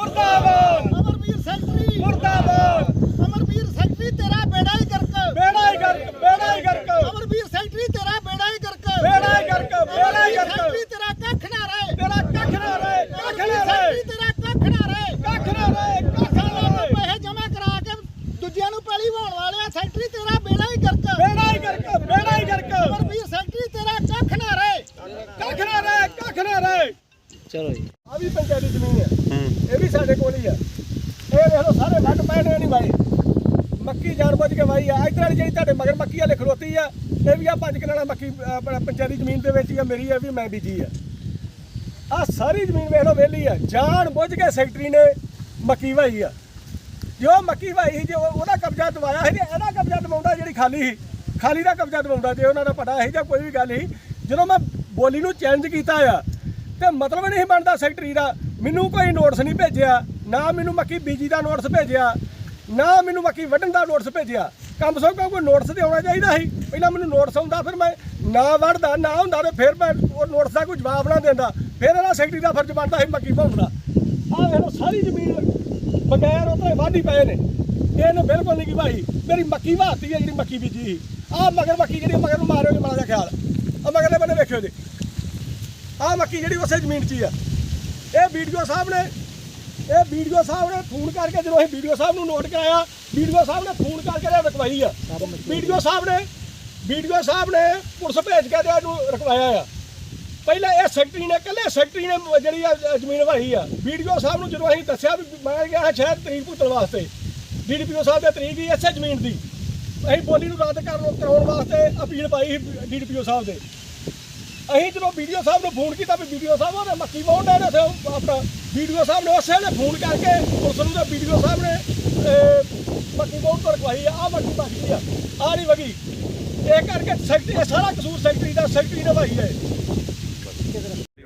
ਮੁਰਦਾਬਾਦ। ਅਮਰਵੀਰ ਸੈਕਟਰੀ। ਮੁਰਦਾਬਾਦ। ਅਮਰਵੀਰ ਸੈਕਟਰੀ ਤੇਰਾ ਬੇੜਾ ਹੀ ਗਰਕ। ਬੇੜਾ ਹੀ ਗਰਕ ਬੇੜਾ ਹੀ ਗਰਕ। ਅਮਰਵੀਰ ਸੈਕਟਰੀ ਤੇਰਾ ਬੇੜਾ ਹੀ ਗਰਕ। ਬੇੜਾ ਹੀ ਗਰਕ ਬੇੜਾ ਹੀ ਗਰਕ। ਸੈਕਟਰੀ ਤੇਰਾ ਕੱਖ ਨਾ ਰਹੇ। ਤੇਰਾ ਕੱਖ ਨਾ ਰਹੇ ਕੱਖ ਨਾ ਰਹੇ। ਤੇਰਾ ਕੱਖ ਨਾ ਰਹੇ। ਕੱਖ ਨਾ ਰਹੇ ਕੱਖ ਨਾ ਰਹੇ। ਪੈਸੇ ਜਮ੍ਹਾਂ ਕਰਾ ਕੇ ਦੂਜਿਆਂ ਨੂੰ ਪੈਲੀ ਵਾਉਣ ਵਾਲਿਆ ਸੈਕਟਰੀ ਤੇਰਾ ਬੇੜਾ ਹੀ ਗਰਕ। ਬੇੜਾ ਹੀ ਗਰਕ ਬੇੜਾ ਹੀ ਗਰਕ। ਅਮਰਵੀਰ ਸੈਕਟਰੀ ਤੇਰਾ ਕੱਖ ਨਾ ਰਹੇ। ਕੱਖ ਨਾ ਰਹੇ ਕੱਖ ਨਾ ਰਹੇ। ਚਲੋ ਜੀ। ਆ ਵੀ ਪੰਚਾਇਤੀ ਜ਼ਮੀਨ ਹੈ। ਇਹ ਵੀ ਸਾਡੇ ਕੋਲ ਹੀ ਆ ਇਹ ਦੇਖ ਲਓ ਸਾਰੇ ਵੱਟ ਪੈ ਨੇ ਨਹੀਂ ਵਾਏ ਮੱਕੀ ਜਾਣ ਬੁੱਝ ਕੇ ਵਾਈ ਆ। ਇਧਰ ਵਾਲੀ ਜਿਹੜੀ ਤੁਹਾਡੇ ਮਗਰ ਮੱਕੀ ਵਾਲੇ ਖਲੋਤੀ ਆ ਇਹ ਵੀ ਆ ਪੰਜ ਕਿੱਲਾ ਮੱਕੀ ਪੰਚਾਇਤੀ ਜ਼ਮੀਨ ਦੇ ਵਿੱਚ ਹੀ ਆ ਮੇਰੀ ਆ ਵੀ ਮੈਂ ਬੀਜੀ ਆ। ਆ ਸਾਰੀ ਜ਼ਮੀਨ ਵੇਖ ਲਓ ਵਿਹਲੀ ਆ। ਜਾਣ ਬੁੱਝ ਕੇ ਸੈਕਟਰੀ ਨੇ ਮੱਕੀ ਵਾਈ ਆ। ਜੋ ਮੱਕੀ ਵਾਈ ਸੀ ਜੇ ਉਹ- ਉਹਦਾ ਕਬਜ਼ਾ ਦਵਾਇਆ ਸੀ ਤੇ ਇਹਦਾ ਕਬਜ਼ਾ ਦਵਾਉਂਦਾ ਜਿਹੜੀ ਖਾਲੀ ਸੀ। ਖਾਲੀ ਦਾ ਕਬਜ਼ਾ ਦਵਾਉਂਦਾ ਤੇ ਉਹਨਾਂ ਦਾ ਪਤਾ ਸੀ ਜਾਂ ਕੋਈ ਵੀ ਗੱਲ ਸੀ। ਜਦੋਂ ਮੈਂ ਬੋਲੀ ਨੂੰ ਚੇਂਜ ਕੀਤਾ ਆ ਤੇ ਮਤਲਬ ਨਹੀਂ ਬਣਦਾ ਸੈਕਟਰੀ ਦਾ। ਮੈਨੂੰ ਕੋਈ ਨੋਟਿਸ ਨਹੀਂ ਭੇਜਿਆ, ਨਾ ਮੈਨੂੰ ਮੱਕੀ ਬੀਜੀ ਦਾ ਨੋਟਿਸ ਭੇਜਿਆ, ਨਾ ਮੈਨੂੰ ਮੱਕੀ ਵੱਢਣ ਦਾ ਨੋਟਿਸ ਭੇਜਿਆ। ਕੰਮ ਸੋ ਕਮ ਕੋਈ ਨੋਟਿਸ ਤੇ ਆਉਣਾ ਚਾਹੀਦਾ ਸੀ। ਪਹਿਲਾਂ ਮੈਨੂੰ ਨੋਟਿਸ ਆਉਂਦਾ, ਫਿਰ ਮੈਂ ਨਾ ਵੱਢਦਾ, ਨਾ ਹੁੰਦਾ ਤੇ ਫਿਰ ਮੈਂ ਉਹ ਨੋਟਿਸ ਦਾ ਕੋਈ ਜਵਾਬ ਨਾ ਦਿੰਦਾ। ਫਿਰ ਇਹਦਾ ਸੈਕਟਰੀ ਦਾ ਫਰਜ਼ ਬਣਦਾ ਸੀ ਮੱਕੀ ਭਾਉਣ ਦਾ। ਆਹ ਵੇਖ ਲਓ ਸਾਰੀ ਜ਼ਮੀਨ ਬਗੈਰ ਉਤਰੇ ਵਾਢੀ ਪਏ ਨੇ। ਇਹਨੇ ਬਿਲਕੁਲ ਨਹੀਂ ਕੀ ਭਾਈ, ਮੇਰੀ ਮੱਕੀ ਵਾਹਤੀ ਹੈ ਜਿਹੜੀ ਮੱਕੀ ਬੀਜੀ ਸੀ। ਆਹ ਮਗਰ ਮੱਕੀ ਜਿਹੜੀ ਮਗਰ ਨੂੰ ਮਾਰਿਓ ਜੀ ਮਾੜਾ ਜਿਹਾ ਖਿਆਲ। ਆ ਮਗਰਲੇ ਬੰਨੇ ਵੇਖਿਓ ਜੀ। ਆਹ ਮੱਕੀ ਜਿਹੜੀ ਉਸੇ ਜ਼ਮੀਨ 'ਚ ਹੀ ਆ। ਇਹ ਵੀਡੀਓ ਸਾਹਿਬ ਨੇ ਇਹ ਵੀਡੀਓ ਸਾਹਿਬ ਨੇ ਫੋਨ ਕਰਕੇ ਜਦੋਂ ਅਸੀਂ ਵੀਡੀਓ ਸਾਹਿਬ ਨੂੰ ਨੋਟ ਕਰਾਇਆ ਵੀਡੀਓ ਸਾਹਿਬ ਨੇ ਫੋਨ ਕਰਕੇ ਇਹ ਰਖਵਾਈ ਆ। ਵੀਡੀਓ ਸਾਹਿਬ ਨੇ ਵੀਡੀਓ ਸਾਹਿਬ ਨੇ ਪੁਲਿਸ ਭੇਜ ਕੇ ਤੇ ਇਹਨੂੰ ਰਖਵਾਇਆ ਆ। ਪਹਿਲਾਂ ਇਹ ਸੈਕਟਰੀ ਨੇ ਕੱਲੇ ਸੈਕਟਰੀ ਨੇ ਜਿਹੜੀ ਆ ਜ਼ਮੀਨ ਵਾਹੀ ਆ। ਵੀਡੀਓ ਸਾਹਿਬ ਨੂੰ ਜਦੋਂ ਅਸੀਂ ਦੱਸਿਆ ਵੀ ਮੈਂ ਗਿਆ ਸ਼ਹਿਰ ਤਰੀਕ ਭੁਗਤਣ ਵਾਸਤੇ। ਡੀਡੀਪੀਓ ਸਾਹਿਬ ਦੇ ਤਰੀਕ ਹੀ ਇਸੇ ਜ਼ਮੀਨ ਦੀ। ਅਸੀਂ ਬੋਲੀ ਨੂੰ ਰੱਦ ਕਰਨ ਕਰਾਉਣ ਵਾਸਤੇ ਅਪੀਲ ਪਾਈ ਸੀ ਡੀਡੀਪੀਓ ਸਾਹਿਬ ਦੇ। ਅਸੀਂ ਜਦੋਂ ਵੀਡੀਓ ਸਾਹਿਬ ਨੂੰ ਫੋਨ ਕੀਤਾ ਵੀ ਵੀਡੀਓ ਸਾਹਿਬ ਉਹਨੇ ਮੱਕੀ ਵਾਹੁਣ ਦੇ ਨੇ ਆਪਣਾ ਵੀਡੀਓ ਸਾਹਿਬ ਨੇ ਉਸੇ ਵੇਲੇ ਫੋਨ ਕਰਕੇ ਪੁਲਿਸ ਨੂੰ ਤੇ ਵੀਡੀਓ ਸਾਹਿਬ ਨੇ ਮੱਕੀ ਵਾਹੁਣ ਤੋਂ ਰਖਵਾਈ ਆ ਮੱਕੀ ਬਾਕੀ ਆ ਆ ਨਹੀਂ ਵਗੀ। ਇਹ ਕਰਕੇ ਸੈਕਟਰੀ ਸਾਰਾ ਕਸੂਰ ਸੈਕਟਰੀ ਦਾ ਸੈਕਟਰੀ ਨੇ ਭਾਈ ਹੈ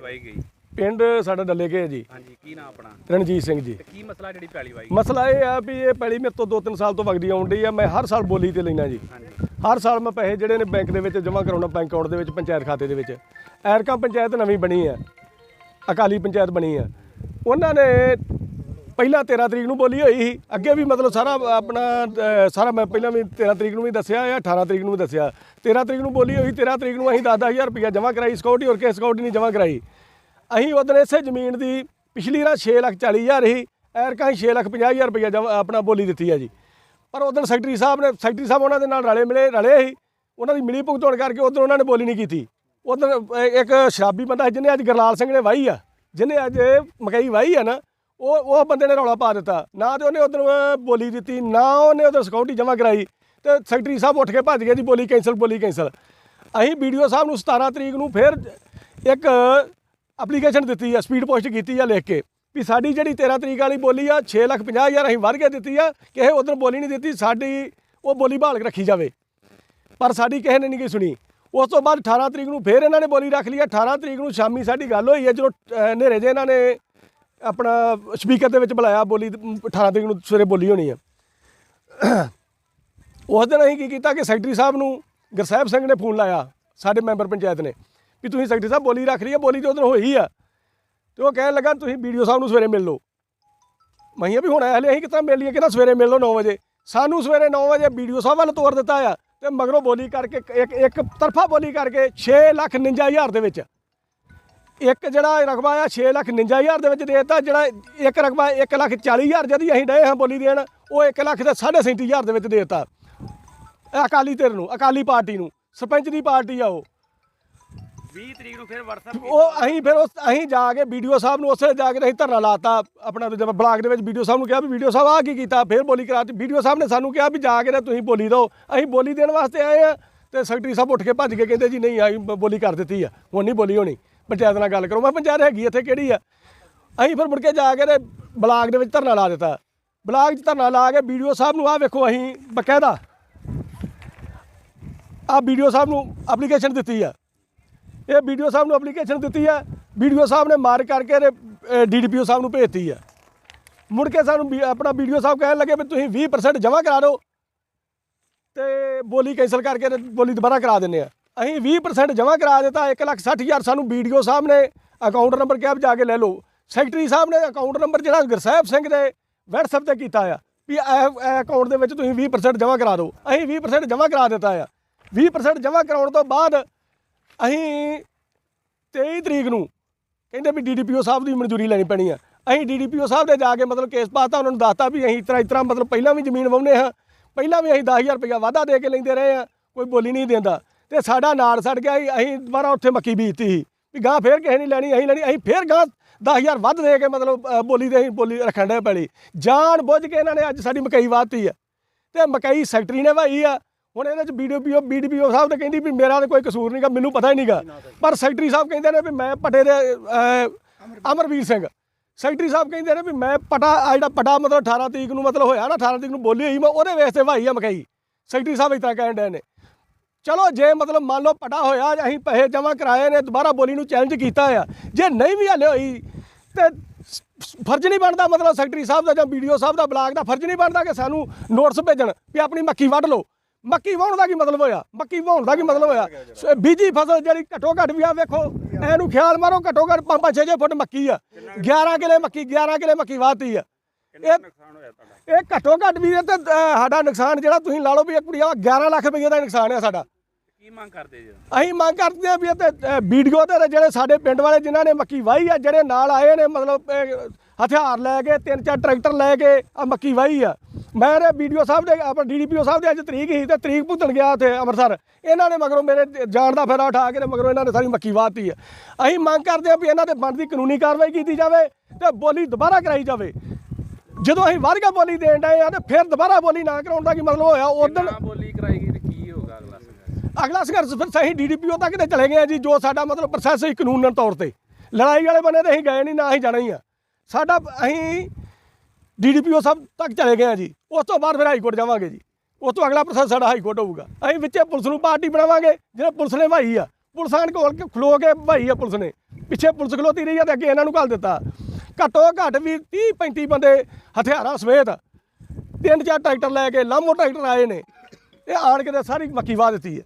ਵਾਈ ਗਈ। ਪਿੰਡ ਸਾਡਾ ਡੱਲੇ ਕੇ ਹੈ ਜੀ। ਹਾਂਜੀ ਕੀ ਨਾਮ ਆਪਣਾ? ਰਣਜੀਤ ਸਿੰਘ ਜੀ। ਤੇ ਕੀ ਮਸਲਾ ਜਿਹੜੀ ਪੈਲੀ ਵਾਈ? ਮਸਲਾ ਇਹ ਆ ਵੀ ਇਹ ਪੈਲੀ ਮੇਰੇ ਤੋਂ 2-3 ਸਾਲ ਤੋਂ ਵਗਦੀ ਡਈ ਆ ਮੈਂ ਹਰ ਸਾਲ ਬੋਲੀ ਤੇ ਲੈਣਾ ਜੀ। ਹਾਂਜੀ। ਹਰ ਸਾਲ ਮੈਂ ਪੈਸੇ ਜਿਹੜੇ ਨੇ ਬੈਂਕ ਦੇ ਵਿੱਚ ਜਮ੍ਹਾਂ ਕਰਾਉਣਾ ਬੈਂਕ ਅਕਾਊਂਟ ਦੇ ਵਿੱਚ, ਪੰਚਾਇਤ ਖਾਤੇ ਦੇ ਵਿੱਚ। ਐਰਕਾ ਪੰਚਾਇਤ ਨਵੀਂ ਬਣੀ ਹੈ। ਅਕਾਲੀ ਪੰਚਾਇਤ ਬਣੀ ਹੈ। ਉਹਨਾਂ ਨੇ ਪਹਿਲਾਂ 13 ਤਰੀਕ ਨੂੰ ਬੋਲੀ ਹੋਈ ਸੀ। ਅੱਗੇ ਵੀ ਮਤਲਬ ਸਾਰਾ ਆਪਣਾ ਸਾਰਾ ਮੈਂ ਪਹਿਲਾਂ ਵੀ 13 ਤਰੀਕ ਨੂੰ ਵੀ ਦੱਸਿਆ ਜਾਂ 18 ਤਰੀਕ ਨੂੰ ਵੀ ਦੱਸਿਆ। 13 ਤਰੀਕ ਨੂੰ ਬੋਲੀ ਹੋਈ 13 ਤਰੀਕ ਨੂੰ ਅਸੀਂ 10-10000 ਰੁਪਇਆ ਜਮ੍ਹਾਂ ਕਰਾਈ ਸਿਕਿਉਰਿਟੀ ਹੋਰ ਕਿਸੇ ਸਿਕਿਉਰਿਟੀ ਨਹੀਂ ਜਮ੍ਹਾਂ ਕਰਾਈ। ਅਸੀਂ ਉਦੋਂ ਇਸੇ ਜ਼ਮੀਨ ਦੀ ਪਿਛਲੀ ਰਾਂ 6 ਲੱਖ 40 ਹਜ਼ਾਰ ਸੀ। ਐਰਕਾਂ 6 ਲੱਖ 50 ਹਜ਼ਾਰ ਰੁਪਇਆ ਜਮ੍ਹਾਂ ਆਪਣਾ ਬੋਲੀ ਦਿੱਤੀ ਹੈ ਜੀ। ਪਰ ਉਦੋਂ ਸੈਕਟਰੀ ਸਾਹਿਬ ਨੇ ਸੈਕਟਰੀ ਸਾਹਿਬ ਉਹਨਾਂ ਦੇ ਨਾਲ ਰਲੇ ਮਿਲੇ ਰਲੇ ਸੀ। ਉਹਨਾਂ ਦੀ ਮਿਲੀ ਭੁਗਤਾਨ ਕਰਕੇ ਉਦੋਂ ਉਹਨਾਂ ਨੇ ਬੋਲੀ ਨਹੀਂ ਕੀਤੀ। ਉਦੋਂ ਇੱਕ ਸ਼ਰਾਬੀ ਬੰਦਾ ਜਿਹਨੇ ਅੱਜ ਗਰਲਾਲ ਸਿੰਘ ਨੇ ਵਾਹੀ ਆ ਜਿਹਨੇ ਅੱਜ ਮਕਈ ਵਾਹੀ ਆ ਨਾ, ਉਹ ਉਹ ਬੰਦੇ ਨੇ ਰੌਲਾ ਪਾ ਦਿੱਤਾ। ਨਾ ਤੇ ਉਹਨੇ ਉਦੋਂ ਬੋਲੀ ਦਿੱਤੀ, ਨਾ ਉਹਨੇ ਉਦੋਂ ਸਿਕਿਉਰਿਟੀ ਜਮ੍ਹਾਂ ਕਰਾਈ। ਤੇ ਸੈਕਟਰੀ ਸਾਹਿਬ ਉੱਠ ਕੇ ਭੱਜ ਗਏ ਜੀ, ਬੋਲੀ ਕੈਂਸਲ ਬੋਲੀ ਕੈਂਸਲ ਅਸੀਂ ਵੀਡੀਓ ਸਾਹਿਬ ਨੂੰ 17 ਤਰੀਕ ਨੂੰ ਫਿਰ ਇੱਕ ਐਪਲੀਕੇਸ਼ਨ ਦਿੱਤੀ ਆ ਸਪੀਡ ਪੋਸਟ ਕੀਤੀ ਆ ਲਿਖ ਕੇ। ਵੀ ਸਾਡੀ ਜਿਹੜੀ 13 ਤਰੀਕ ਵਾਲੀ ਬੋਲੀ ਆ 6 ਲੱਖ 50 ਹਜ਼ਾਰ ਅਸੀਂ ਵਧ ਕੇ ਦਿੱਤੀ ਆ, ਕਿਸੇ ਉਧਰ ਬੋਲੀ ਨਹੀਂ ਦਿੱਤੀ, ਸਾਡੀ ਉਹ ਬੋਲੀ ਬਹਾਲ ਕੇ ਰੱਖੀ ਜਾਵੇ। ਪਰ ਸਾਡੀ ਕਿਸੇ ਨੇ ਨਹੀਂ ਕੀ ਸੁਣੀ। ਉਸ ਤੋਂ ਬਾਅਦ 18 ਤਰੀਕ ਨੂੰ ਫਿਰ ਇਹਨਾਂ ਨੇ ਬੋਲੀ ਰੱਖ ਲਈ ਆ। 18 ਤਰੀਕ ਨੂੰ ਸ਼ਾਮੀ ਸਾਡੀ ਗੱਲ ਹੋਈ ਹੈ ਜਦੋਂ ਹਨੇਰੇ ਜੇ ਇਹਨਾਂ ਨੇ ਆਪਣਾ ਸਪੀਕਰ ਦੇ ਵਿੱਚ ਬੁਲਾਇਆ, ਬੋਲੀ 18 ਤਰੀਕ ਨੂੰ ਸਵੇਰੇ ਬੋਲੀ ਹੋਣੀ ਆ। ਉਸ ਦਿਨ ਅਸੀਂ ਕੀ ਕੀਤਾ ਕਿ ਸੈਕਟਰੀ ਸਾਹਿਬ ਨੂੰ ਗੁਰਸਾਹਿਬ ਸਿੰਘ ਨੇ ਫੋਨ ਲਾਇਆ, ਸਾਡੇ ਮੈਂਬਰ ਪੰਚਾਇਤ ਨੇ, ਵੀ ਤੁਸੀਂ ਸੈਕਟਰੀ ਸਾਹਿਬ ਬੋਲੀ ਰੱਖ ਲਈ ਆ, ਬੋਲੀ ਤੇ ਉਧਰ ਹੋਈ ਆ। ਤੇ ਉਹ ਕਹਿਣ ਲੱਗਾ, ਤੁਸੀਂ ਵੀਡੀਓ ਸਾਹਿਬ ਨੂੰ ਸਵੇਰੇ ਮਿਲ ਲਓ। ਮੈਂ ਵੀ ਹੁਣ ਹਲੇ ਅਸੀਂ ਕਿਤਾ ਮਿਲ ਲਈਏ? ਕਹਿੰਦਾ, ਸਵੇਰੇ ਮਿਲ ਲਓ 9 ਵਜੇ। ਸਾਨੂੰ ਸਵੇਰੇ 9 ਵਜੇ ਵੀਡੀਓ ਸਾਹਿਬ ਵੱਲ ਤੋਰ ਦਿੱਤਾ ਆ ਤੇ ਮਗਰੋਂ ਬੋਲੀ ਕਰਕੇ ਇੱਕ ਇੱਕ ਤਰਫਾ ਬੋਲੀ ਕਰਕੇ 6 ਲੱਖ 49 ਹਜ਼ਾਰ ਦੇ ਵਿੱਚ। ਇੱਕ ਜਿਹੜਾ ਰਕਬਾ ਆ 6 ਲੱਖ 49 ਹਜ਼ਾਰ ਦੇ ਵਿੱਚ ਦੇ ਦਿੱਤਾ, ਜਿਹੜਾ ਇੱਕ ਰਕਬਾ 1 ਲੱਖ 40 ਹਜ਼ਾਰ ਜਦੀ ਅਸੀਂ ਡਏ ਹਾਂ ਬੋਲੀ ਦੇਣ, ਉਹ 1 ਲੱਖ ਤੇ 37.5 ਹਜ਼ਾਰ ਦੇ ਵਿੱਚ ਦੇ ਦਿੱਤਾ। ਅਕਾਲੀ ਧਿਰ ਨੂੰ, ਅਕਾਲੀ ਪਾਰਟੀ ਨੂੰ, ਸਰਪੰਚ ਦੀ ਪਾਰਟੀ ਆ ਉਹ। 20 ਤਰੀਕ ਨੂੰ ਫਿਰ WhatsApp ਉਹ ਅਸੀਂ ਫਿਰ ਉਸ ਅਸੀਂ ਜਾ ਕੇ ਵੀਡੀਓ ਸਾਹਿਬ ਨੂੰ ਉਸੇ ਜਾ ਕੇ ਅਸੀਂ ਧਰਨਾ ਲਾਤਾ। ਆਪਣਾ ਜਦੋਂ ਬਲਾਕ ਦੇ ਵਿੱਚ ਵੀਡੀਓ ਸਾਹਿਬ ਨੂੰ ਕਿਹਾ ਵੀ ਵੀਡੀਓ ਸਾਹਿਬ ਆ ਕੀ ਕੀਤਾ? ਫਿਰ ਬੋਲੀ ਕਰਾਤੀ। ਵੀਡੀਓ ਸਾਹਿਬ ਨੇ ਸਾਨੂੰ ਕਿਹਾ ਵੀ ਜਾ ਕੇ ਤੇ ਤੁਸੀਂ ਬੋਲੀ ਦਿਓ। ਅਸੀਂ ਬੋਲੀ ਦੇਣ ਵਾਸਤੇ ਆਏ ਆ ਤੇ ਸੈਕਟਰੀ ਸਾਹਿਬ ਉੱਠ ਕੇ ਭੱਜ ਕੇ ਕਹਿੰਦੇ ਜੀ ਨਹੀਂ ਆਈ ਬੋਲੀ ਕਰ ਦਿੱਤੀ ਆ। ਹੁਣ ਨਹੀਂ ਬੋਲੀ ਹੋਣੀ। ਪੰਚਾਇਤ ਨਾਲ ਗੱਲ ਕਰੋ। ਮੈਂ ਪੰਚਾਇਤ ਹੈਗੀ ਇੱਥੇ ਕਿਹੜੀ ਆ? ਅਸੀਂ ਫਿਰ ਮੁੜ ਕੇ ਜਾ ਕੇ ਤੇ ਬਲਾਕ ਦੇ ਵਿੱਚ ਧਰਨਾ ਲਾ ਦਿੱਤਾ। ਬਲਾਕ 'ਚ ਧਰਨਾ ਲਾ ਕੇ ਵੀਡੀਓ ਸਾਹਿਬ ਨੂੰ ਆ ਵੇਖੋ, ਅਸੀਂ ਬਕਾਇਦਾ। ਆ ਵੀਡੀਓ ਸਾਹਿਬ ਨੂੰ ਐਪਲੀਕੇਸ਼ਨ ਦਿੱਤੀ ਆ। ਇਹ ਵੀਡੀਓ ਸਾਹਿਬ ਨੂੰ ਐਪਲੀਕੇਸ਼ਨ ਦਿੱਤੀ ਆ। ਵੀਡੀਓ ਸਾਹਿਬ ਨੇ ਮਾਰ ਕਰਕੇ ਤੇ ਡੀਡੀਪੀਓ ਸਾਹਿਬ ਨੂੰ ਭੇਜਤੀ ਆ। ਮੁੜ ਕੇ ਸਾਨੂੰ ਵੀ ਆਪਣਾ ਵੀਡੀਓ ਸਾਹਿਬ ਕਹਿਣ ਲੱਗੇ ਵੀ ਤੁਸੀਂ 20% ਜਮ੍ਹਾਂ ਕਰਾ ਦਿਓ। ਤੇ ਬੋਲੀ ਕੈਂਸਲ ਕਰਕੇ ਬੋਲੀ ਦੁਬਾਰਾ ਕਰਾ ਦਿੰਨੇ ਆ। ਅਸੀਂ 20% ਜਮ੍ਹਾਂ ਕਰਾ ਦਿੱਤਾ 1,60,000 ਸਾਨੂੰ ਵੀਡੀਓ ਸਾਹਿਬ ਨੇ ਅਕਾਊਂਟ ਨੰਬਰ ਕਿਹਾ ਵੀ ਜਾ ਕੇ ਲੈ ਲਓ। ਸੈਕਟਰੀ ਸਾਹਿਬ ਨੇ ਅਕਾਊਂਟ ਨੰਬਰ ਜਿਹੜਾ ਗੁਰਸਾਹਿਬ ਸਿੰਘ ਦੇ WhatsApp ਤੇ ਕੀਤਾ ਆ ਵੀ ਇਹ ਅਕਾਊਂਟ ਦੇ ਵਿੱਚ ਤੁਸੀਂ 20% ਜਮ੍ਹਾਂ ਕਰਾ ਦਿਓ। ਅਸੀਂ 20% ਜਮ੍ਹਾਂ ਕਰਾ ਦਿੱਤਾ ਆ। 20% ਜਮ੍ਹਾਂ ਕਰਾਉਣ ਤੋਂ ਬਾਅਦ ਅਸੀਂ 23 ਤਰੀਕ ਨੂੰ ਕਹਿੰਦੇ ਵੀ ਡੀਡੀਪੀਓ ਸਾਹਿਬ ਦੀ ਮਨਜ਼ੂਰੀ ਲੈਣੀ ਪੈਣੀ ਆ। ਅਸੀਂ ਡੀਡੀਪੀਓ ਸਾਹਿਬ ਦੇ ਜਾ ਕੇ ਮਤਲਬ ਕੇਸ ਪਾਤਾ ਉਹਨਾਂ ਨੂੰ ਦੱਸਤਾ ਵੀ ਅਸੀਂ ਇਸ ਤਰ੍ਹਾਂ ਇਸ ਤਰ੍ਹਾਂ ਮਤਲਬ ਪਹਿਲਾਂ ਵੀ ਜ਼ਮੀਨ ਵਾਹੁੰਦੇ ਹਾਂ। ਪਹਿਲਾਂ ਵੀ ਅਸੀਂ 10000 ਰੁਪਇਆ ਵਾਧਾ ਦੇ ਕੇ ਲੈਂਦੇ ਰਹੇ ਆ ਕੋਈ ਬੋਲੀ ਨਹੀਂ ਦਿੰਦਾ। ਤੇ ਸਾਡਾ ਨਾੜ ਸੜ ਗਿਆ ਸੀ, ਅਸੀਂ ਦੁਬਾਰਾ ਉੱਥੇ ਮੱਕੀ ਬੀਜਤੀ ਸੀ। ਵੀ ਗਾਂ ਫੇਰ ਕਿਸੇ ਨਹੀਂ ਲੈਣੀ ਅਸੀਂ ਲੈਣੀ ਅਸੀਂ ਫੇਰ ਗਾਂ 10000 ਵੱਧ ਦੇ ਕੇ ਮਤਲਬ ਬੋਲੀ ਦੇ ਅਸੀਂ ਬੋਲੀ ਰੱਖਣ ਦੇ ਪੈਲੀ ਜਾਣ ਬੁੱਝ ਕੇ ਇਹਨਾਂ ਨੇ ਅੱਜ ਸਾਡੀ ਮਕਈ ਵਾਹਤੀ ਆ। ਤੇ ਮਕਈ ਸੈਕਟਰੀ ਨੇ ਵਾਹੀ ਆ। ਹੁਣ ਇਹਦੇ ਚ ਬੀਡੀਪੀਓ ਬੀਡੀਪੀਓ ਸਾਹਿਬ ਤਾਂ ਕਹਿੰਦੀ ਵੀ ਮੇਰਾ ਤਾਂ ਕੋਈ ਕਸੂਰ ਨਹੀਂਗਾ ਮੈਨੂੰ ਪਤਾ ਹੀ ਨਹੀਂਗਾ ਪਰ ਸੈਕਟਰੀ ਸਾਹਿਬ ਕਹਿੰਦੇ ਨੇ ਵੀ ਮੈਂ ਪਟੇ ਦੇ ਅਮਰਵੀਰ ਸਿੰਘ। ਸੈਕਟਰੀ ਸਾਹਿਬ ਕਹਿੰਦੇ ਨੇ ਵੀ ਮੈਂ ਪਟਾ ਆ ਜਿਹੜਾ ਪਟਾ ਮਤਲਬ 18 ਤਰੀਕ ਨੂੰ ਮਤਲਬ ਹੋਇਆ ਨਾ 18 ਤਰੀਕ ਨੂੰ ਬੋਲੀ ਹੋਈ, ਮੈਂ ਉਹਦੇ ਵੇਸ ਤੇ ਵਾਹੀ ਆ ਮਕਾਈ ਸੈਕਟਰੀ ਸਾਹਿਬ ਇਸ ਤਰ੍ਹਾਂ ਕਹਿਣ ਡਏ ਨੇ। ਚਲੋ, ਜੇ ਮਤਲਬ ਮੰਨ ਲਓ ਪਟਾ ਹੋਇਆ ਅਸੀਂ ਪੈਸੇ ਜਮ੍ਹਾਂ ਕਰਾਏ ਨੇ, ਦੁਬਾਰਾ ਬੋਲੀ ਨੂੰ ਚੈਲੰਜ ਕੀਤਾ ਆ, ਜੇ ਨਹੀਂ ਵੀ ਹਲੇ ਹੋਈ, ਤੇ ਫਰਜ਼ ਨਹੀਂ ਬਣਦਾ ਮਤਲਬ ਸੈਕਟਰੀ ਸਾਹਿਬ ਦਾ ਜਾਂ ਵੀਡੀਓ ਸਾਹਿਬ ਦਾ ਬਲਾਕ ਦਾ, ਫਰਜ਼ ਨਹੀਂ ਬਣਦਾ ਕਿ ਸਾਨੂੰ ਨੋਟਿਸ ਭੇਜਣ ਵੀ ਆਪਣੀ ਮੱਕੀ ਵੱਢ ਲਓ। ਮੱਕੀ ਵਾਹੁਣ ਦਾ ਕੀ ਮਤਲਬ ਹੋਇਆ? ਮੱਕੀ ਵਾਹੁਣ ਦਾ ਕੀ ਮਤਲਬ ਹੋਇਆ? ਬੀਜੀ ਫਸਲ ਜਿਹੜੀ ਘੱਟੋ ਘੱਟ ਵੀ ਆ ਵੇਖੋ ਇਹਨੂੰ ਖਿਆਲ ਮਾਰੋ ਘੱਟੋ ਘੱਟ 5-6 ਫੁੱਟ ਮੱਕੀ ਆ। 11 ਕਿਲੇ ਮੱਕੀ 11 ਕਿਲੇ ਮੱਕੀ ਵਾਹਤੀ ਆ। ਇਹ ਨੁਕਸਾਨ ਹੋਇਆ ਤੁਹਾਡਾ? ਇਹ ਘੱਟੋ ਘੱਟ ਵੀ ਤੇ ਸਾਡਾ ਨੁਕਸਾਨ ਜਿਹੜਾ ਤੁਸੀਂ ਲਾ ਲਓ ਵੀ ਇੱਕ ਕੁੜੀਆ 11 ਲੱਖ ਰੁਪਏ ਦਾ ਨੁਕਸਾਨ ਆ ਸਾਡਾ। ਕੀ ਮੰਗ ਕਰਦੇ ਜੀ? ਅਸੀਂ ਮੰਗ ਕਰਦੇ ਹਾਂ ਵੀ ਇਹ ਤੇ ਵੀਡੀਓ ਤੇ ਜਿਹੜੇ ਸਾਡੇ ਪਿੰਡ ਵਾਲੇ ਜਿਨ੍ਹਾਂ ਨੇ ਮੱਕੀ ਵਾਹੀ ਆ ਜਿਹੜੇ ਨਾਲ ਆਏ ਨੇ ਮਤਲਬ ਹਥਿਆਰ ਲੈ ਕੇ ਤਿੰਨ ਚਾਰ ਟਰੈਕਟਰ ਲੈ ਕੇ ਆ ਮੱਕੀ ਵਾਹੀ ਆ। ਮੈਂ ਇਹ ਵੀਡੀਓ ਸਾਹਿਬ ਦੇ ਆਪਣਾ ਡੀਡੀਪੀਓ ਸਾਹਿਬ ਦੇ ਅੱਜ ਤਰੀਕ ਸੀ ਤੇ ਤਰੀਕ ਭੁਗਤਣ ਗਿਆ ਉੱਥੇ ਅੰਮ੍ਰਿਤਸਰ। ਇਹਨਾਂ ਨੇ ਮਗਰੋਂ ਮੇਰੇ ਜਾਣ ਦਾ ਫਾਇਦਾ ਉਠਾ ਕੇ ਤੇ ਮਗਰੋਂ ਇਹਨਾਂ ਨੇ ਸਾਰੀ ਮੱਕੀ ਵਾਹਤੀ ਆ ਅਸੀਂ ਮੰਗ ਕਰਦੇ ਹਾਂ ਵੀ ਇਹਨਾਂ ਤੇ ਬਣਦੀ ਕਾਨੂੰਨੀ ਕਾਰਵਾਈ ਕੀਤੀ ਜਾਵੇ ਤੇ ਬੋਲੀ ਦੁਬਾਰਾ ਕਰਾਈ ਜਾਵੇ। ਜਦੋਂ ਅਸੀਂ ਵਾਰਗਾ ਬੋਲੀ ਦੇਣ ਡਏ ਆ ਤੇ ਫਿਰ ਦੁਬਾਰਾ ਬੋਲੀ ਨਾ ਕਰਾਉਣ ਦਾ ਕੀ ਮਤਲਬ ਹੋਇਆ? ਉਦੋਂ ਨਾ ਬੋਲੀ ਕਰਾਏਗੀ ਤੇ ਕੀ ਹੋਊਗਾ ਅਗਲਾ ਸੰਘਰਸ਼? ਅਗਲਾ ਸੰਘਰਸ਼ ਫਿਰ ਸਹੀ ਡੀਡੀਪੀਓ ਤੱਕ ਤੇ ਚਲੇ ਗਏ ਆ ਜੀ ਜੋ ਸਾਡਾ ਮਤਲਬ ਪ੍ਰੋਸੈਸ ਹੀ ਕਾਨੂੰਨਨ ਤੌਰ ਤੇ। ਲੜਾਈ ਵਾਲੇ ਬੰਨੇ ਤੇ ਅਸੀਂ ਗਏ ਨਹੀਂ ਨਾ ਅਸੀਂ ਜਾਣਾ ਹੀ ਆ। ਸਾਡਾ ਅਸੀਂ ਡੀਡੀਪੀਓ ਸਾਹਿਬ ਤੱਕ ਚਲੇ ਗਏ ਆ ਜੀ। ਉਸ ਤੋਂ ਬਾਅਦ ਫਿਰ ਹਾਈ ਕੋਰਟ ਜਾਵਾਂਗੇ ਜੀ। ਉਸ ਤੋਂ ਅਗਲਾ ਪ੍ਰੋਸੈਸ ਸਾਡਾ ਹਾਈ ਕੋਰਟ ਹੋਊਗਾ। ਅਸੀਂ ਵਿੱਚੇ ਪੁਲਿਸ ਨੂੰ ਪਾਰਟੀ ਬਣਾਵਾਂਗੇ, ਜਿਹੜਾ ਪੁਲਿਸ ਨੇ ਭਾਈ ਆ। ਪੁਲਿਸ ਕੋਲ ਖਲੋ ਕੇ ਭਾਈ ਆ ਪੁਲਿਸ ਨੇ। ਪਿੱਛੇ ਪੁਲਿਸ ਖਲੋਤੀ ਰਹੀ ਆ ਤੇ ਅੱਗੇ ਇਹਨਾਂ ਨੂੰ ਘੱਲ ਦਿੱਤਾ। ਘੱਟੋ ਘੱਟ ਵੀ 30 35 ਬੰਦੇ ਹਥਿਆਰਾਂ ਸਮੇਤ ਤਿੰਨ ਚਾਰ ਟਰੈਕਟਰ ਲੈ ਕੇ ਲਾਮੋ ਟਰੈਕਟਰ ਆਏ ਨੇ। ਇਹ ਆਣ ਕੇ ਤੇ ਸਾਰੀ ਮੱਕੀ ਵਾਹ ਦਿੱਤੀ ਹੈ।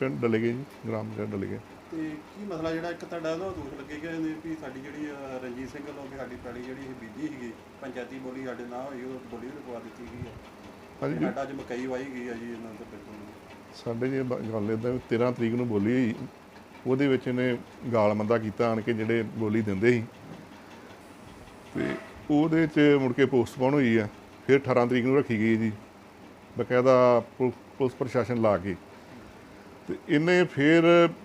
ਪਿੰਡ ਡਲੇ ਜੀ, ਗ੍ਰਾਮ ਪਿੰਡ ਡਲੇ ਤੇ ਕੀ ਮਸਲਾ ਜਿਹੜਾ ਇੱਕ ਤੁਹਾਡਾ ਉਹਦਾ ਦੋਸ਼ ਲੱਗੇ ਗਿਆ ਨੇ ਵੀ ਸਾਡੀ ਜਿਹੜੀ ਅਹ, ਰਣਜੀਤ ਸਿੰਘ ਵੱਲੋਂ ਵੀ ਸਾਡੀ ਪੈਲੀ ਜਿਹੜੀ ਇਹ ਬੀਜੀ ਸੀਗੀ ਪੰਚਾਇਤੀ ਬੋਲੀ ਸਾਡੇ ਨਾਲ ਹੋਈ ਉਹ ਬੋਲੀ ਵੀ ਰਖਵਾ ਦਿੱਤੀ ਗਈ ਹੈ। ਹਾਂਜੀ। ਜੀ, ਸਾਡਾ ਅੱਜ ਮਕਈ ਵਾਈ ਗਈ ਹੈ ਜੀ ਇਹਨਾਂ ਦੇ ਬਿਲਕੁਲ ਸਾਡੇ ਜੀ ਬ- ਗੱਲ ਇਦਾਂ 13 ਤਰੀਕ ਨੂੰ ਬੋਲੀ ਹੋਈ ਉਹਦੇ ਵਿੱਚ ਇਹਨੇ ਗਾਲ ਮੰਦਾ ਕੀਤਾ ਆਣ ਕੇ ਜਿਹੜੇ ਬੋਲੀ ਦਿੰਦੇ ਸੀ। ਤੇ ਉਹਦੇ ਚ ਮੁੜ ਕੇ ਪੋਸਟਪੋਨ ਹੋਈ ਆ ਫਿਰ 18 ਤਰੀਕ ਨੂੰ ਰੱਖੀ ਗਈ ਜੀ। ਬਕਾਇਦਾ ਪੁਲ- ਪੁਲਿਸ ਪ੍ਰਸ਼ਾਸਨ ਲਾ ਕੇ। ਤੇ ਇਹਨੇ ਫਿਰ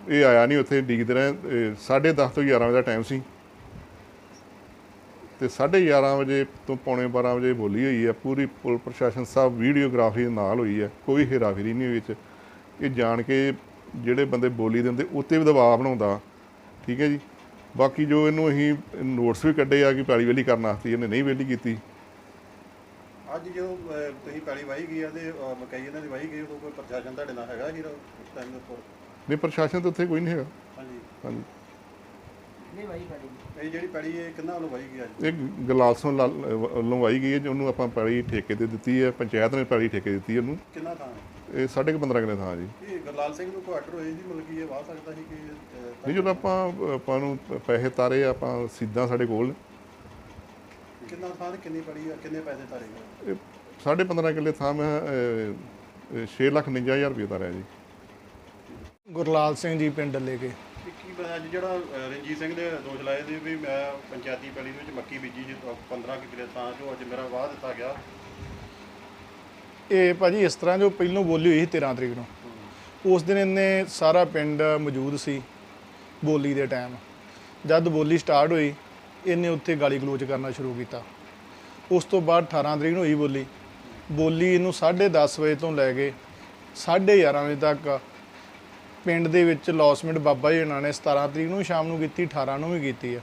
ਇਹ ਆਇਆ ਨਹੀਂ ਉੱਥੇ ਡੀਕਦੇ ਰਹੇ 10:30 ਤੋਂ 11 ਵਜੇ ਦਾ ਟਾਈਮ ਸੀ। ਤੇ 11:30 ਵਜੇ ਤੋਂ ਪੌਣੇ 12 ਵਜੇ ਬੋਲੀ ਹੋਈ ਹੈ, ਪੂਰੀ ਪੁਲ ਪ੍ਰਸ਼ਾਸਨ ਸਾਹਿਬ ਵੀਡੀਓਗ੍ਰਾਫੀ ਦੇ ਨਾਲ ਹੋਈ ਹੈ, ਕੋਈ ਹੇਰਾਫੇਰੀ ਨਹੀਂ ਹੋਈ ਵਿੱਚ। ਇਹ ਜਾਣ ਕੇ ਜਿਹੜੇ ਬੰਦੇ ਬੋਲੀ ਦਿੰਦੇ, ਉੱਤੇ ਵੀ ਦਬਾਅ ਬਣਾਉਂਦਾ, ਠੀਕ ਹੈ ਜੀ। ਬਾਕੀ ਜੋ ਇਹਨੂੰ ਅਸੀਂ ਨੋਟਸ ਵੀ ਕੱਢੇ ਆ ਕਿ ਪੈਲੀ ਵੇਲੀ ਕਰਨ ਵਾਸਤੇ, ਇਹਨੇ ਨਹੀਂ ਵੇਲੀ ਕੀਤੀ। ਅੱਜ ਜਦੋਂ ਅਹ, ਤੁਸੀਂ ਪੈਲੀ ਵਾਈ ਗਈ ਆ ਤੇ ਅਹ, ਮਕਈ ਇਹਨਾਂ ਦੀ ਵਾਈ ਗਈ ਉਦੋਂ ਕੋਈ ਪ੍ਰਸ਼ਾਸਨ ਤੁਹਾਡੇ ਨਾਲ ਹੈਗਾ ਜੀ ਉਸ ਟਾਈਮ ਦੇ ਉੱਪਰ? ਨਹੀਂ ਪ੍ਰਸ਼ਾਸਨ ਤਾਂ ਉੱਥੇ ਕੋਈ ਨਹੀਂ ਹੈਗਾ। ਹਾਂਜੀ। ਹਾਂਜੀ। ਇਹ ਜਿਹੜੀ ਪੈਲੀ ਇਹ ਕਿੰਨਾ ਵੱਲੋਂ ਵਾਈ ਗਈ ਅੱਜ? ਇਹ ਗਲਾਸੋਂ ਵੱਲੋਂ ਆਈ ਗਈ ਹੈ ਜੀ ਉਹਨੂੰ ਆਪਾਂ ਪੈਲੀ ਠੇਕੇ ਤੇ ਦਿੱਤੀ ਹੈ ਪੰਚਾਇਤ ਨੇ ਪੈਲੀ ਠੇਕੇ ਦਿੱਤੀ ਹੈ ਉਹਨੂੰ। ਕਿੰਨਾ ਥਾਂ? ਇਹ ਸਾਢੇ ਕੁ 15 ਕਿਲੇ ਥਾਂ ਜੀ। ਇਹ ਗੁਰਲਾਲ ਸਿੰਘ ਨੂੰ ਕੋਈ ਆਰਡਰ ਹੋਏ ਜੀ ਮਤਲਬ ਕਿ ਇਹ ਵਾਹ ਸਕਦਾ ਸੀ ਕਿ ਅਹ, ਨਹੀਂ ਜਦੋਂ ਆਪਾਂ ਆਪਾਂ ਨੂੰ ਪੈਸੇ ਤਾਰੇ ਆਪਾਂ ਸਿੱਧਾ ਸਾਡੇ ਕੋਲ ਨੇ। ਕਿੰਨਾ ਥਾਂ ਤੇ ਕਿੰਨੀ ਪੈਲੀ ਆ ਕਿੰਨੇ ਪੈਸੇ ਤਾਰੇ ਗਏ ਇਹ ਸਾਢੇ 15 ਕਿੱਲੇ ਥਾਂ ਮੈਂ 6 ਲੱਖ 59000 ਰੁਪਏ ਦਾ ਰਿਆ ਜੀ। ਗੁਰਲਾਲ ਸਿੰਘ ਜੀ ਪਿੰਡ ਲੈ ਕੇ ਕੀ ਪਤਾ ਅੱਜ ਜਿਹੜਾ ਰਣਜੀਤ ਸਿੰਘ ਦੇ ਦੋਸ਼ ਲਾਏ ਦੇ ਵੀ ਮੈਂ ਪੰਚਾਇਤੀ ਪੈਲੀ ਵਿੱਚ ਮੱਕੀ ਬੀਜੀ ਜੀ 15 ਕੁ ਕਿਲੇ ਥਾਂ ਜੋ ਅੱਜ ਮੇਰਾ ਵਾਹ ਦਿੱਤਾ ਗਿਆ। ਇਹ ਭਾਜੀ ਇਸ ਤਰ੍ਹਾਂ ਜੋ ਪਹਿਲੋਂ ਬੋਲੀ ਹੋਈ ਸੀ 13 ਤਰੀਕ ਨੂੰ। ਉਸ ਦਿਨ ਇਹਨੇ ਸਾਰਾ ਪਿੰਡ ਮੌਜੂਦ ਸੀ ਬੋਲੀ ਦੇ ਟਾਈਮ। ਜਦ ਬੋਲੀ ਸਟਾਰਟ ਹੋਈ ਇਹਨੇ ਉੱਥੇ ਗਾਲੀ ਗਲੋਚ ਕਰਨਾ ਸ਼ੁਰੂ ਕੀਤਾ। ਉਸ ਤੋਂ ਬਾਅਦ 18 ਤਰੀਕ ਨੂੰ ਹੋਈ ਬੋਲੀ। ਬੋਲੀ ਇਹਨੂੰ 10:30 ਵਜੇ ਤੋਂ ਲੈ ਕੇ 11:30 ਵਜੇ ਤੱਕ ਪਿੰਡ ਦੇ ਵਿੱਚ ਲੌਸਮੈਂਟ ਬਾਬਾ ਜੀ ਉਹਨਾਂ ਨੇ 17 ਤਰੀਕ ਨੂੰ ਸ਼ਾਮ ਨੂੰ ਕੀਤੀ 18 ਨੂੰ ਵੀ ਕੀਤੀ ਆ।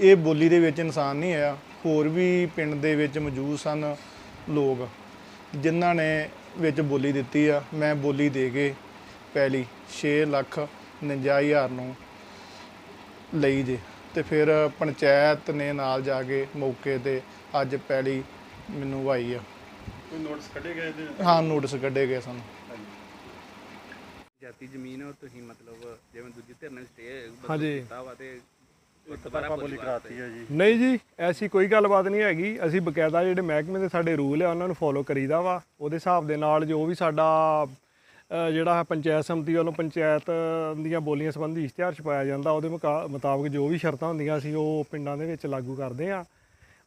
ਇਹ ਬੋਲੀ ਦੇ ਵਿੱਚ ਇਨਸਾਨ ਨਹੀਂ ਆਇਆ, ਹੋਰ ਵੀ ਪਿੰਡ ਦੇ ਵਿੱਚ ਮੌਜੂਦ ਸਨ ਲੋਕ, ਜਿਨ੍ਹਾਂ ਨੇ ਵਿੱਚ ਬੋਲੀ ਦਿੱਤੀ ਆ। ਮੈਂ ਬੋਲੀ ਦੇ ਕੇ ਪਹਿਲੀ 6 ਲੱਖ 49000 ਨੂੰ ਲਈ ਜੇ। ਤੇ ਫਿਰ ਪੰਚਾਇਤ ਨੇ ਨਾਲ ਜਾ ਕੇ ਮੌਕੇ ਤੇ ਅੱਜ ਪਹਿਲੀ ਮੈਨੂੰ ਵਾਈ ਆ। ਕੋਈ ਨੋਟਿਸ ਕੱਢੇ ਗਏ ਤੇ ਹਾਂ ਨੋਟਿਸ ਕੱਢੇ ਗਏ ਸਨ। ਜਾਤੀ ਜ਼ਮੀਨ ਉਹ ਤੁਸੀਂ ਮਤਲਬ ਜਿਵੇਂ ਦੂਜੀ ਧਿਰ ਨੇ ਸਟੇ ਹਾਂਜੀ। ਵਾ ਤੇ ਦੁਬਾਰਾ ਬੋਲੀ ਕਰਾਤੀ ਹੈ ਜੀ। ਨਹੀਂ ਜੀ ਐਸੀ ਕੋਈ ਗੱਲਬਾਤ ਨਹੀਂ ਹੈਗੀ। ਅਸੀਂ ਬਕਾਇਦਾ ਜਿਹੜੇ ਮਹਿਕਮੇ ਦੇ ਸਾਡੇ ਰੂਲ ਆ ਉਹਨਾਂ ਨੂੰ ਫੋਲੋ ਕਰੀਦਾ ਵਾ। ਉਹਦੇ ਹਿਸਾਬ ਦੇ ਨਾਲ ਜੋ ਵੀ ਸਾਡਾ ਜਿਹੜਾ ਪੰਚਾਇਤ ਸਮਿਤੀ ਵੱਲੋਂ ਪੰਚਾਇਤ ਦੀਆਂ ਬੋਲੀਆਂ ਸੰਬੰਧੀ ਇਸ਼ਤਿਹਾਰ ਛਪਾਇਆ ਜਾਂਦਾ, ਉਹਦੇ ਮੁਕਾ- ਮੁਤਾਬਕ ਜੋ ਵੀ ਸ਼ਰਤਾਂ ਹੁੰਦੀਆਂ ਸੀ, ਉਹ ਪਿੰਡਾਂ ਦੇ ਵਿੱਚ ਲਾਗੂ ਕਰਦੇ ਆ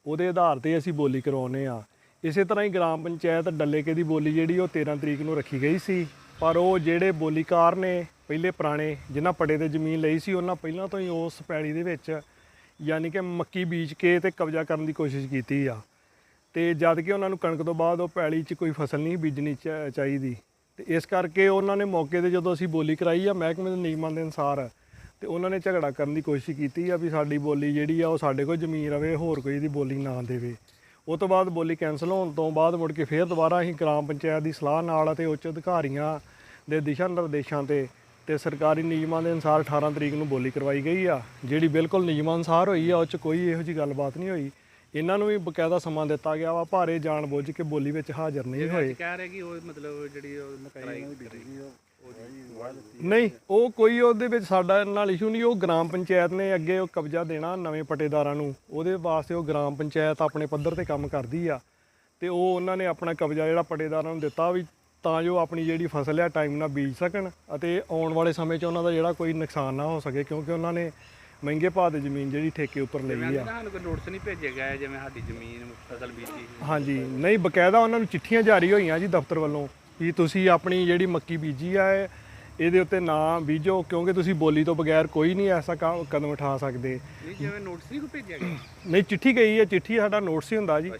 ਉਹਦੇ ਆਧਾਰ ਤੇ ਅਸੀਂ ਬੋਲੀ ਕਰਵਾਉਂਦੇ ਆ ਇਸੇ ਤਰ੍ਹਾਂ ਹੀ ਗ੍ਰਾਮ ਪੰਚਾਇਤ ਡੱਲੇਕੇ ਦੀ ਬੋਲੀ ਜਿਹੜੀ, ਉਹ 13 ਤਰੀਕ ਨੂੰ ਰੱਖੀ ਗਈ ਸੀ। ਪਰ ਉਹ ਜਿਹੜੇ ਬੋਲੀਕਾਰ ਨੇ, ਪਹਿਲੇ ਪੁਰਾਣੇ, ਜਿਨ੍ਹਾਂ ਪੜੇ ਤੇ ਜ਼ਮੀਨ ਲਈ ਸੀ, ਉਹਨਾਂ ਪਹਿਲਾਂ ਤੋਂ ਹੀ ਉਸ ਪੈੜੀ ਦੇ ਵਿੱਚ ਯਾਨੀ ਕਿ ਮੱਕੀ ਬੀਜ ਕੇ ਤੇ ਕਬਜ਼ਾ ਕਰਨ ਦੀ ਕੋਸ਼ਿਸ਼ ਕੀਤੀ ਆ। ਤੇ ਜਦ ਕਿ ਉਹਨਾਂ ਨੂੰ ਕਣਕ ਤੋਂ ਬਾਅਦ ਉਹ ਪੈਲੀ 'ਚ ਕੋਈ ਫਸਲ ਨਹੀਂ ਬੀਜਣੀ ਚਾ- ਚਾਹੀਦੀ। ਤੇ ਇਸ ਕਰਕੇ ਉਹਨਾਂ ਨੇ ਮੌਕੇ ਤੇ ਜਦੋਂ ਅਸੀਂ ਬੋਲੀ ਕਰਾਈ ਆ, ਮਹਿਕਮੇ ਦੇ ਨਿਯਮਾਂ ਦੇ ਅਨੁਸਾਰ, ਤੇ ਉਹਨਾਂ ਨੇ ਝਗੜਾ ਕਰਨ ਦੀ ਕੋਸ਼ਿਸ਼ ਕੀਤੀ ਆ ਵੀ ਸਾਡੀ ਬੋਲੀ ਜਿਹੜੀ ਆ, ਉਹ ਸਾਡੇ ਕੋਲ ਜ਼ਮੀਨ ਰਵੇ, ਹੋਰ ਕੋਈ ਦੀ ਬੋਲੀ ਨਾ ਦੇਵੇ। ਉਹ ਤੋਂ ਬਾਅਦ ਬੋਲੀ ਕੈਨਸਲ ਹੋਣ ਤੋਂ ਬਾਅਦ ਮੁੜ ਕੇ ਫੇਰ ਦੁਬਾਰਾ ਅਸੀਂ ਗ੍ਰਾਮ ਪੰਚਾਇਤ ਦੀ ਸਲਾਹ ਨਾਲ ਅਤੇ ਉੱਚ ਅਧਿਕਾਰੀਆਂ ਦੇ ਦਿਸ਼ਾ ਨਿਰਦੇਸ਼ਾਂ ਤੇ ਤੇ ਸਰਕਾਰੀ ਨਿਯਮਾਂ ਦੇ ਅਨੁਸਾਰ 18 ਤਰੀਕ ਨੂੰ ਬੋਲੀ ਕਰਵਾਈ ਗਈ ਆ, ਜਿਹੜੀ ਬਿਲਕੁਲ ਨਿਯਮਾਂ ਅਨੁਸਾਰ ਹੋਈ ਆ, ਉਹ 'ਚ ਕੋਈ ਇਹੋ ਜਿਹੀ ਗੱਲਬਾਤ ਨਹੀਂ ਹੋਈ। ਇਹਨਾਂ ਨੂੰ ਵੀ ਬਕਾਇਦਾ ਸਮਾਂ ਦਿੱਤਾ ਗਿਆ ਵਾ ਭਾਰੇ ਜਾਣ ਬੁੱਝ ਕੇ ਬੋਲੀ ਵਿੱਚ ਹਾਜ਼ਰ ਨਹੀਂ ਹੋਏ। ਕਹਿ ਰਹੇ ਕਿ ਉਹ ਮਤਲਬ ਜਿਹੜੀ ਉਹ ਕਰਾਈ ਨਹੀਂ ਉਹ ਕੋਈ ਉਹਦੇ ਵਿੱਚ ਸਾਡਾ ਨਾਲ ਇਸ਼ੂ ਨਹੀਂ ਉਹ ਗ੍ਰਾਮ ਪੰਚਾਇਤ ਨੇ ਅੱਗੇ ਉਹ ਕਬਜ਼ਾ ਦੇਣਾ ਨਵੇਂ ਪਟੇਦਾਰਾਂ ਨੂੰ। ਉਹਦੇ ਵਾਸਤੇ ਉਹ ਗ੍ਰਾਮ ਪੰਚਾਇਤ ਆਪਣੇ ਪੱਧਰ ਤੇ ਕੰਮ ਕਰਦੀ ਆ ਤੇ ਉਹ ਉਹਨਾਂ ਨੇ ਆਪਣਾ ਕਬਜ਼ਾ ਜਿਹੜਾ ਪਟੇਦਾਰਾਂ ਨੂੰ ਦਿੱਤਾ ਵੀ ਤਾਂ ਜੋ ਆਪਣੀ ਜਿਹੜੀ ਫਸਲ ਆ ਟਾਈਮ ਨਾਲ ਬੀਜ ਸਕਣ ਅਤੇ ਆਉਣ ਵਾਲੇ ਸਮੇਂ 'ਚ ਉਹਨਾਂ ਦਾ ਜਿਹੜਾ ਕੋਈ ਨੁਕਸਾਨ ਨਾ ਹੋ ਸਕੇ ਕਿਉਂਕਿ ਉਹਨਾਂ ਨੇ ਮਹਿੰਗੇ ਭਾਅ ਦੀ ਜ਼ਮੀਨ ਜਿਹੜੀ ਠੇਕੇ ਉੱਪਰ ਲਈ ਆ। ਸਾਨੂੰ ਕੋਈ ਨੋਟਿਸ ਨਹੀਂ ਭੇਜਿਆ ਗਿਆ ਜਿਵੇਂ ਸਾਡੀ ਜ਼ਮੀਨ ਫਸਲ ਬੀਜੀ ਹਾਂਜੀ ਨਹੀਂ ਬਕਾਇਦਾ ਉਹਨਾਂ ਨੂੰ ਚਿੱਠੀਆਂ ਜਾਰੀ ਹੋਈਆਂ ਜੀ ਦਫ਼ਤਰ ਵੱਲੋਂ ਵੀ ਤੁਸੀਂ ਆਪਣੀ ਜਿਹੜੀ ਮੱਕੀ ਬੀਜੀ ਆ ਇਹ- ਇਹਦੇ ਉੱਤੇ ਨਾ ਬੀਜੋ ਕਿਉਂਕਿ ਤੁਸੀਂ ਬੋਲੀ ਤੋਂ ਬਗੈਰ ਕੋਈ ਨਹੀਂ ਐਸਾ ਕੰਮ- ਕਦਮ ਉਠਾ ਸਕਦੇ। ਨਹੀਂ ਜਿਵੇਂ ਨੋਟਿਸ ਨਹੀਂ ਕੋਈ ਭੇਜਿਆ ਗਿਆ? ਨਹੀਂ ਚਿੱਠੀ ਗਈ ਹੈ ਚਿੱਠੀ ਸਾਡਾ ਨੋਟਿਸ ਹੀ ਹੁੰਦਾ ਜੀ।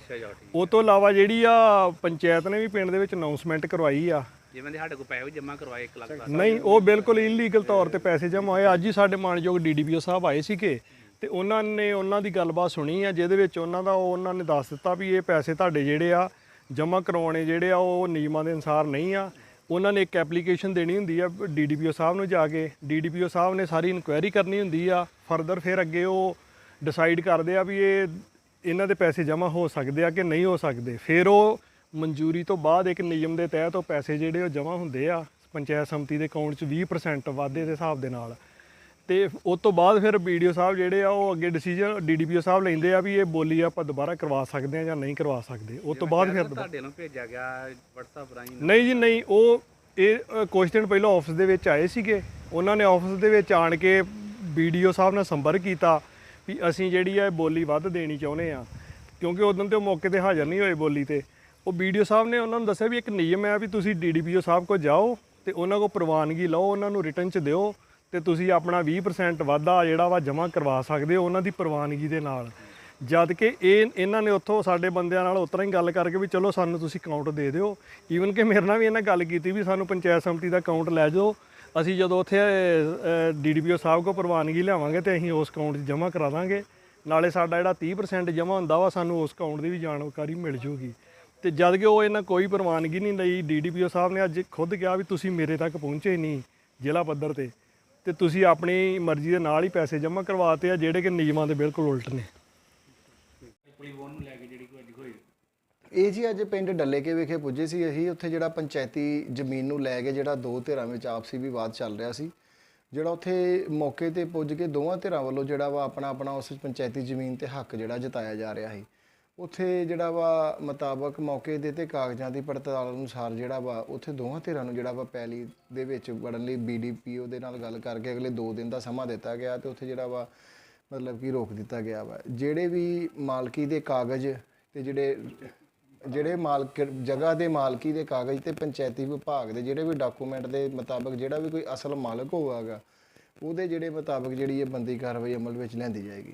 ਉਹ ਤੋਂ ਇਲਾਵਾ ਜਿਹੜੀ ਆ ਪੰਚਾਇਤ ਨੇ ਵੀ ਪਿੰਡ ਦੇ ਵਿੱਚ ਅਨਾਉਂਸਮੈਂਟ ਕਰਵਾਈ ਆ ਜਿਵੇਂ ਦੇ ਸਾਡੇ ਕੋਲ ਪੈਸੇ ਵੀ ਜਮ੍ਹਾਂ ਕਰਵਾਏ 1 ਲੱਖ ਦਾ ਨਹੀਂ ਉਹ ਬਿਲਕੁਲ ਇਲੀਗਲ ਤੌਰ ਤੇ ਪੈਸੇ ਜਮ੍ਹਾਂ ਹੋਏ। ਅੱਜ ਹੀ ਸਾਡੇ ਮਾਨਯੋਗ ਡੀਡੀਪੀਓ ਸਾਹਿਬ ਆਏ ਸੀਗੇ ਤੇ ਉਹਨਾਂ ਨੇ ਉਹਨਾਂ ਦੀ ਗੱਲਬਾਤ ਸੁਣੀ ਆ ਜਿਹਦੇ ਵਿੱਚ ਉਹਨਾਂ ਦਾ ਉਹ ਉਹਨਾਂ ਨੇ ਦੱਸ ਦਿੱਤਾ ਵੀ ਇਹ ਪੈਸੇ ਤੁਹਾਡੇ ਜਿਹੜੇ ਆ ਜਮ੍ਹਾਂ ਕਰਵਾਉਣੇ ਜਿਹੜੇ ਆ ਉਹ ਨਿਯਮਾਂ ਦੇ ਅਨੁਸਾਰ ਨਹੀਂ ਆ। ਉਹਨਾਂ ਨੇ ਇੱਕ ਐਪਲੀਕੇਸ਼ਨ ਦੇਣੀ ਹੁੰਦੀ ਆ ਡੀਡੀਪੀਓ ਸਾਹਿਬ ਨੂੰ ਜਾ ਕੇ। ਡੀਡੀਪੀਓ ਸਾਹਿਬ ਨੇ ਸਾਰੀ ਇਨਕੁਆਇਰੀ ਕਰਨੀ ਹੁੰਦੀ ਆ। ਫਰਦਰ ਫਿਰ ਅੱਗੇ ਉਹ ਡਿਸਾਈਡ ਕਰਦੇ ਆ ਵੀ ਇਹ ਇਹਨਾਂ ਦੇ ਪੈਸੇ ਜਮ੍ਹਾਂ ਹੋ ਸਕਦੇ ਆ ਕਿ ਨਹੀਂ ਹੋ ਸਕਦੇ। ਫਿਰ ਉਹ ਮਨਜ਼ੂਰੀ ਤੋਂ ਬਾਅਦ ਇੱਕ ਨਿਯਮ ਦੇ ਤਹਿਤ ਉਹ ਪੈਸੇ ਜਿਹੜੇ ਉਹ ਜਮ੍ਹਾਂ ਹੁੰਦੇ ਆ ਪੰਚਾਇਤ ਸਮਿਤੀ ਦੇ ਅਕਾਊਂਟ 'ਚ 20% ਵਾਧੇ ਦੇ ਹਿਸਾਬ ਦੇ ਨਾਲ। ਤੇ ਉਸ ਤੋਂ ਬਾਅਦ ਫਿਰ ਵੀਡੀਓ ਸਾਹਿਬ ਜਿਹੜੇ ਆ ਉਹ ਅੱਗੇ ਡਿਸੀਜਨ ਡੀਡੀਪੀਓ ਸਾਹਿਬ ਲੈਂਦੇ ਆ ਵੀ ਇਹ ਬੋਲੀ ਆਪਾਂ ਦੁਬਾਰਾ ਕਰਵਾ ਸਕਦੇ ਆ ਜਾਂ ਨਹੀਂ ਕਰਵਾ ਸਕਦੇ। ਉਸ ਤੋਂ ਬਾਅਦ ਫਿਰ ਤੁਹਾਡੇ ਨੂੰ ਭੇਜਿਆ ਗਿਆ WhatsApp ਰਾਹੀਂ? ਨਹੀਂ ਜੀ ਨਹੀਂ ਉਹ ਇਹ ਕੁਛ ਦਿਨ ਪਹਿਲਾਂ ਆਫਿਸ ਦੇ ਵਿੱਚ ਆਏ ਸੀਗੇ। ਉਹਨਾਂ ਨੇ ਆਫਿਸ ਦੇ ਵਿੱਚ ਆਣ ਕੇ ਵੀਡੀਓ ਸਾਹਿਬ ਨਾਲ ਸੰਪਰਕ ਕੀਤਾ ਵੀ ਅਸੀਂ ਜਿਹੜੀ ਆ ਇਹ ਬੋਲੀ ਵੱਧ ਦੇਣੀ ਚਾਹੁੰਦੇ ਆ। ਕਿਉਂਕਿ ਉਦੋਂ ਤੇ ਉਹ ਮੌਕੇ ਤੇ ਹਾਜ਼ਰ ਨਹੀਂ ਹੋਏ ਬੋਲੀ ਤੇ। ਉਹ ਵੀਡੀਓ ਸਾਹਿਬ ਨੇ ਉਹਨਾਂ ਨੂੰ ਦੱਸਿਆ ਵੀ ਇੱਕ ਨਿਯਮ ਹੈ ਵੀ ਤੁਸੀਂ ਡੀਡੀਪੀਓ ਸਾਹਿਬ ਕੋਲ ਜਾਓ ਤੇ ਉਹਨਾਂ ਕੋਲ ਪ੍ਰਵਾਨਗੀ ਲਓ, ਉਹਨਾਂ ਨੂੰ ਰਿਟਰਨ ਚ ਦਿਓ ਤੇ ਤੁਸੀਂ ਆਪਣਾ 20% ਵਾਧਾ ਜਿਹੜਾ ਵਾ ਜਮ੍ਹਾਂ ਕਰਵਾ ਸਕਦੇ ਹੋ ਉਹਨਾਂ ਦੀ ਪ੍ਰਵਾਨਗੀ ਦੇ ਨਾਲ। ਜਦ ਕਿ ਇਹ ਇਹਨਾਂ ਨੇ ਉੱਥੋਂ ਸਾਡੇ ਬੰਦਿਆਂ ਨਾਲ ਉਤਰਾ ਹੀ ਗੱਲ ਕਰਕੇ ਵੀ ਚਲੋ ਸਾਨੂੰ ਤੁਸੀਂ ਅਕਾਊਂਟ ਦੇ ਦਿਓ। ਈਵਨ ਕਿ ਮੇਰੇ ਨਾਲ ਵੀ ਇਹਨਾਂ ਗੱਲ ਕੀਤੀ ਵੀ ਸਾਨੂੰ ਪੰਚਾਇਤ ਸਮਿਤੀ ਦਾ ਅਕਾਊਂਟ ਲੈ ਜਾਓ। ਅਸੀਂ ਜਦੋਂ ਉੱਥੇ ਡੀਡੀਪੀਓ ਸਾਹਿਬ ਕੋਲ ਪ੍ਰਵਾਨਗੀ ਲਿਆਵਾਂਗੇ ਤੇ ਅਸੀਂ ਉਸ ਅਕਾਊਂਟ 'ਚ ਜਮ੍ਹਾਂ ਕਰਾ ਦਾਂਗੇ। ਨਾਲੇ ਸਾਡਾ ਜਿਹੜਾ 30% ਜਮ੍ਹਾਂ ਹੁੰਦਾ ਵਾ ਸਾਨੂੰ ਉਸ ਅਕਾਊਂਟ ਦੀ ਵੀ ਜਾਣਕਾਰੀ ਮਿਲ ਜੂਗੀ। ਤੇ ਜਦ ਕਿ ਉਹ ਇਹਨਾਂ ਕੋਈ ਪ੍ਰਵਾਨਗੀ ਨਹੀਂ ਲਈ ਡੀਡੀਪੀਓ ਸਾਹਿਬ ਨੇ ਅੱਜ ਖੁਦ ਕਿਹਾ ਵੀ ਤੁਸੀਂ ਮੇਰੇ ਤੱਕ ਪਹੁੰਚੇ ਨਹੀਂ ਜ਼ਿਲ੍ਹਾ ਪੱਧਰ ਤੇ। ਤੇ ਤੁਸੀਂ ਆਪਣੀ ਮਰਜ਼ੀ ਦੇ ਨਾਲ ਹੀ ਪੈਸੇ ਜਮ੍ਹਾਂ ਕਰਵਾਤੇ ਆ, ਜਿਹੜੇ ਕਿ ਨਿਯਮਾਂ ਦੇ ਬਿਲਕੁਲ ਉਲਟ ਨੇ। ਇਹ ਜੀ ਅੱਜ ਪਿੰਡ ਡੱਲੇਕੇ ਵਿਖੇ ਪੁੱਜੇ ਸੀ ਅਸੀਂ। ਉੱਥੇ ਜਿਹੜਾ ਪੰਚਾਇਤੀ ਜ਼ਮੀਨ ਨੂੰ ਲੈ ਕੇ ਜਿਹੜਾ ਦੋ ਧਿਰਾਂ ਵਿੱਚ ਆਪਸੀ ਵਿਵਾਦ ਚੱਲ ਰਿਹਾ ਸੀ, ਜਿਹੜਾ ਉੱਥੇ ਮੌਕੇ ਤੇ ਪੁੱਜ ਕੇ ਦੋਵਾਂ ਧਿਰਾਂ ਵੱਲੋਂ ਜਿਹੜਾ ਵਾ ਆਪਣਾ ਆਪਣਾ ਉਸ ਪੰਚਾਇਤੀ ਜ਼ਮੀਨ ਤੇ ਹੱਕ ਜਿਹੜਾ ਜਤਾਇਆ ਜਾ ਰਿਹਾ ਸੀ। ਉੱਥੇ ਜਿਹੜਾ ਵਾ ਮੁਤਾਬਕ ਮੌਕੇ ਦੇ ਤੇ ਕਾਗਜ਼ਾਂ ਦੀ ਪੜਤਾਲ ਅਨੁਸਾਰ ਜਿਹੜਾ ਵਾ, ਉੱਥੇ ਦੋਵਾਂ ਧਿਰਾਂ ਨੂੰ ਜਿਹੜਾ ਵਾ ਪੈਲੀ ਦੇ ਵਿੱਚ ਵੜਨ ਲਈ ਬੀਡੀਪੀਓ ਦੇ ਨਾਲ ਗੱਲ ਕਰਕੇ ਅਗਲੇ 2 ਦਿਨ ਦਾ ਸਮਾਂ ਦਿੱਤਾ ਗਿਆ ਤੇ ਉੱਥੇ ਜਿਹੜਾ ਵਾ ਮਤਲਬ ਕਿ ਰੋਕ ਦਿੱਤਾ ਗਿਆ ਵਾ। ਜਿਹੜੇ ਵੀ ਮਾਲਕੀ ਦੇ ਕਾਗਜ਼ ਤੇ ਜਿਹੜੇ ਜਿਹੜੇ ਮਾਲਕ, ਜਗ੍ਹਾ ਦੇ ਮਾਲਕੀ ਦੇ ਕਾਗਜ਼ ਤੇ ਪੰਚਾਇਤੀ ਵਿਭਾਗ ਦੇ ਜਿਹੜੇ ਵੀ ਡਾਕੂਮੈਂਟ ਦੇ ਮੁਤਾਬਕ ਜਿਹੜਾ ਵੀ ਕੋਈ ਅਸਲ ਮਾਲਕ ਹੋਵੇਗਾ, ਉਹਦੇ ਜਿਹੜੇ ਮੁਤਾਬਕ ਜਿਹੜੀ ਇਹ ਬੰਦੀ ਕਾਰਵਾਈ ਅਮਲ ਵਿੱਚ ਲੈਂਦੀ ਜਾਏਗੀ।